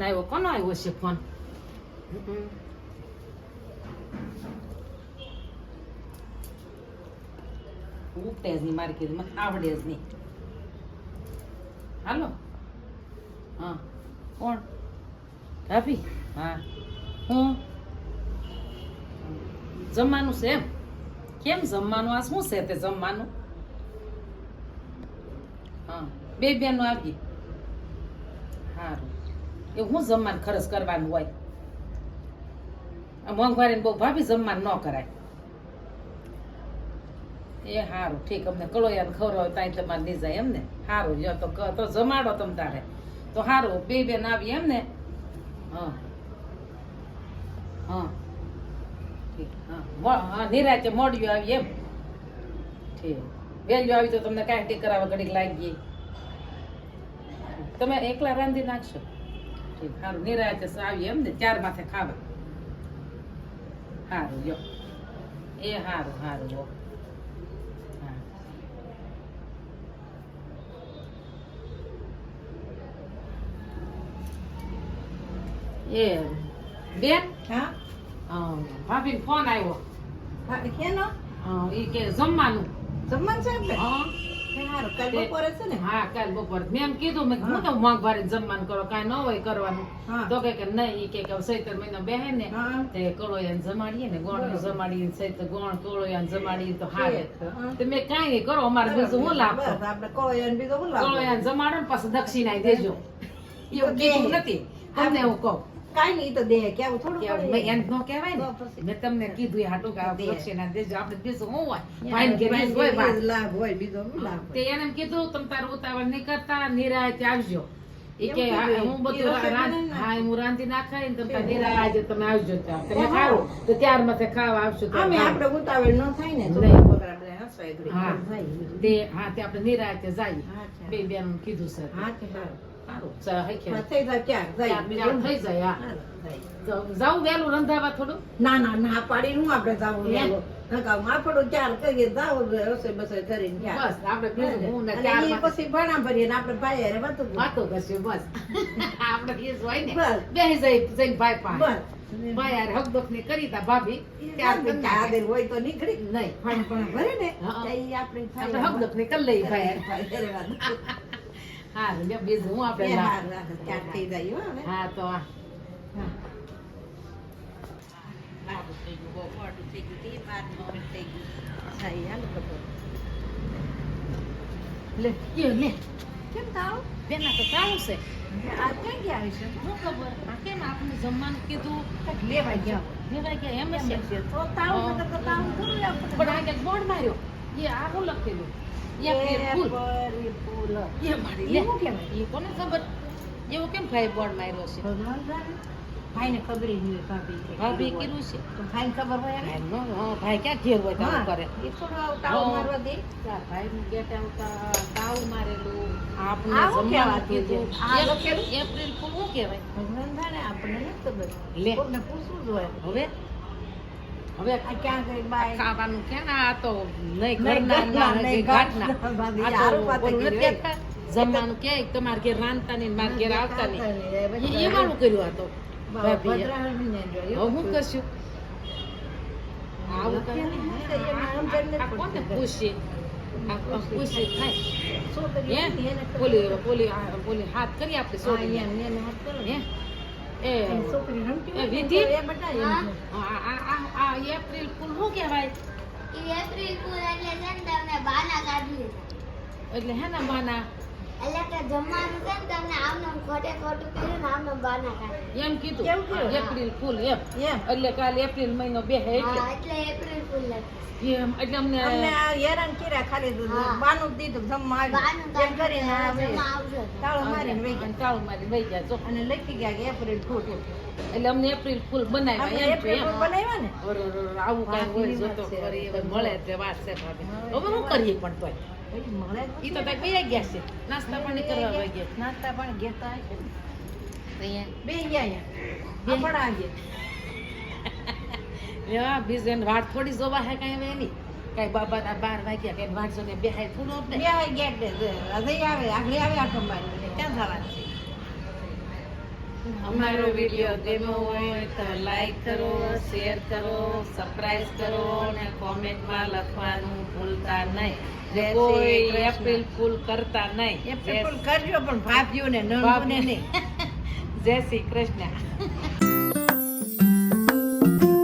Phone આવ્યો કોનો આવ્યો છે ફોન ઉપટે જ નહીં મારે કીધું મને આવડે જ નહીં હાલો હા કોણ ભાભી હા હું જમવાનું છે એમ કેમ જમવાનું આ શું છે તે જમવાનું હા બે બેનો આવી સારું એ હું જમવાનું ખરચ કરવાનું હોય. મોંઘવારીને બહુ ભાભી જમવાનું ન કરાય. એ સારું ઠીક, અમને કળોયાને ખવડાવે ત્યાં તમારે નહીં જાય એમ ને? સારું જો તો તો જમાડો તમ તારે. તો સારું બે બેન આવી એમ ને? હા. હા. ઠીક, હા. મોડ્યું આવી એમ. ઠીક. વહેલું આવી તો તમને કાંઈ ટી કરાવવા ઘડીક લાગી તમે એકલા રાંધી નાખશો? ઠીક સારું નિરાતે આવી એમ ને ચાર માથે ખાવા સારું જો એ સારું સારું હો હા એ બેન હા અમ, ભાભીનો ફોન આવ્યો હા, કેનો અમ, ઈ કે જમવાનું જમવાનું છે આપણે હા હા કાલ બપોર. મેં એમ કીધું મેં હું. તો મોંઘવારી જમવાનું કરો કાંઈ ન હોય કરવાનું. તો કે કે નહીં. કે કે સૈતર મહિનો બેહે ને તે કળોયાને જમાડીએ ને ગોળ જમાડીએ સૈતર ગોળ કળોયાને જમાડીએ તો હારે. હા. તે મેં કાંઈ નહીં કરો અમારે બીજું હું લાગતો? આપણે કોળિયાને બીજું હું લાવવું? કળોયાને જમાડો ને પાછું દક્ષિણા દેજો. એવું. કીધું નથી. તમને હું કહું. કાંઈ નહીં, તો દે, કેવું થોડું કેવું? એમ ન કહેવાય ને મેં તમને કીધું હાટું કે આ દે. દેજો આપણે બીજું હું હોય? ફાઇન ભાઈને હોય વાત. લાભ હોય, બીજો લાભ તે એને એમ કીધું તમ તાર ઉતાવળ નહીં કરતા નિરાયતે આવજો. એ કે હા, બધું હા હું રાંધી નાખાય ને તમે નિરાય આજે તમે આવજો ત્યાં. તમે હા. તો ત્યાર માથે ખાવા આવશો તો આપણે ઉતાવળ ન થાય ને, નહીં. હસવાય હા. તે હા તે આપણે નિરાયતે જઈએ બે બેન કીધું છે હા, તે સારું. સારું જાય થઈ જાય જાઉં વહેલું રંધાવા થોડું? ના ના ના પાડી. નું આપણે જાવું વહેલું. જાવું નીકળી. નહીં. આપડે ને હકદક કરી લઈ ભાઈ. હા લે બીજું હું આપણે ચાર થઈ જાય હવે. હા તો હા. લે લે કેમ તાવ? બેના તો કાવું છે આ ક્યાં ગયા હશે? શું ખબર આ કેમ આપણે જમવાનું કીધું લેવા ગયા લેવા ગયા એમ છે તો તાવ તો તાવ. પણ આગળ બોર્ડ માર્યો એ આ શું લખેલું. એક ફૂલ. ફૂલ. એ મારી લે ઈ શું કહેવાય? એ કોને ખબર? એવું કેમ ભાઈ બોર્ડ માર્યો છે? ભગવાન ભાઈને ખબર ય નહીં ભાભી ભાભી કીધું કીધું છે? તો ભાઈને ખબર હોય એને? ભાઈ નો હા, ભાઈ ક્યાં ઘેર હોય તાવ કરે? ઈ થોડો તાવ મારવા દે. તાર ભાઈનું ગેટ આવતા તાવ મારેલું. આપણે જમવાનું કીધું. આ એપ્રિલ ફૂલ શું કહેવાય? ભગવાન જાણે, આપણને નથી ખબર. લે. પૂછવું જોઈએ હવે? હવે આ ક્યાં ગઈ? ખાવાનું ક્યાં આ તો નહીં ઘરના નહીં ઘાટના. આ તો નથી જમવાનું ક્યાંય તમારે ઘેર રાંધતા નહીં મારે ઘેર આવતા નહીં. એ- વાળું કર્યું આ તો. હું કરશું? આવું કોને પૂછીએ હાથ કરી આપણે હે એપ્રિલ ફૂલ શું કહેવાય? એપ્રિલ ફૂલ એટલે છે ને તમને બાના કાઢી એટલે હે ને બાના? એટલે કે જમવાનું છે ને તમને આમનામ ખોટે ખોટું કર્યું ને આમનામ બાના કાઢે. એમ કીધું? એપ્રિલ ફૂલ એમ. એમ. એટલે કાલ એપ્રિલ મહિનો બે હે એટલે. એટલે એપ્રિલ ફૂલ લખ્યું. એમ એટલે અમને અમને હેરાન કર્યા ખાલી બાનું દીધું જમવા આવ્યું. એમ કરીને આ કાઢી હવે જમા આવજો. તાળો મારીને વહી ગયા. તાળું મારી વહી ગયા જો. અને લખી ગયા કે એપ્રિલ ફૂલ. એટલે અમને એપ્રિલ ફૂલ બનાવ્યા એમ છે બનાવ્યા ને? આવું કાંઈ હોય. મળે વાત છે હવે શું કરીએ પણ તોય. પછી મળે ઈ તો નથી. ત્યાં ગયા ગયા છે. નાસ્તા પાણી કરવા વહી ગયા. નાસ્તા પાણી હશે. અહીંયા બે ગયા અહીંયા. આપણા ગયા યા બીજે એને વાટ થોડી જોવા હે કાંઈ એની? કાંઈ બાબાના બાર વાગ્યા કાંઈ વાટ જોને બેહાય થોડું આપણે બે ગયા એટલે હજી આવે આગળ આવે આ કંબાઈ ક્યાં થવાનું છે અમારો વીડિયો ગમ્યો હોય તો લાઈક કરો શેર કરો સબસ્ક્રાઇબ કરો અને કોમેન્ટમાં લખવાનું ભૂલતા નહીં. કોઈ એપ્રિલ ફૂલ કરતા નહીં. એપ્રિલ ફૂલ કરજો પણ ભાભ્યું ને નણંદોને. નહીં. જય શ્રી કૃષ્ણ.